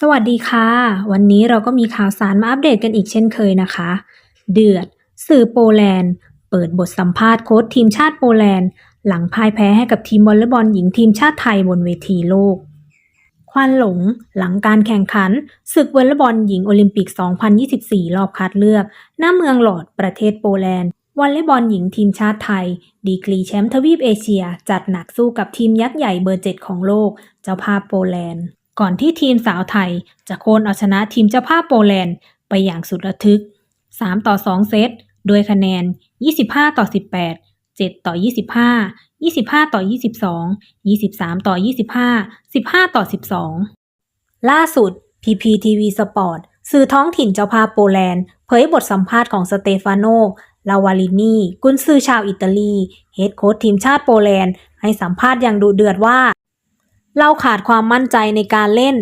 สวัสดีค่ะ วันนี้เราก็มีข่าวสารมาอัปเดตกันอีกเช่นเคยนะคะ เดือด สื่อโปแลนด์ เปิดบทสัมภาษณ์โค้ชทีมชาติโปแลนด์ หลังพ่ายแพ้ให้กับทีมวอลเลย์บอลหญิงทีมชาติไทยบนเวทีโลก ควันหลง หลังการแข่งขัน ศึกวอลเลย์บอลหญิงโอลิมปิก 2024 รอบคัดเลือก หน้าเมืองหลอดประเทศโปแลนด์วอลเลย์บอลหญิงทีมชาติไทย ดีกรีแชมป์ทวีปเอเชีย จัดหนักสู้กับทีมยักษ์ใหญ่เบอร์เจ็ดของโลก เจ้าภาพโปแลนด์ ก่อนที่ทีมสาวไทยจะโค่นเอาชนะทีมเจ้าภาพโปแลนด์ไปอย่างสุดระทึก 3 ต่อ 2 เซตโดยคะแนน 25 ต่อ 18 7 ต่อ 25 25 ต่อ 22 23 ต่อ 25 15 ต่อ 12 ล่าสุด PPTV Sport สื่อท้องถิ่นเจ้าภาพโปแลนด์ เผยบทสัมภาษณ์ของสเตฟานโน ลาวาลินีกุนซือชาวอิตาลี เฮดโค้ชทีมชาติโปแลนด์ ให้สัมภาษณ์อย่างดุเดือดว่า เราขาดความมั่นใจในการเล่น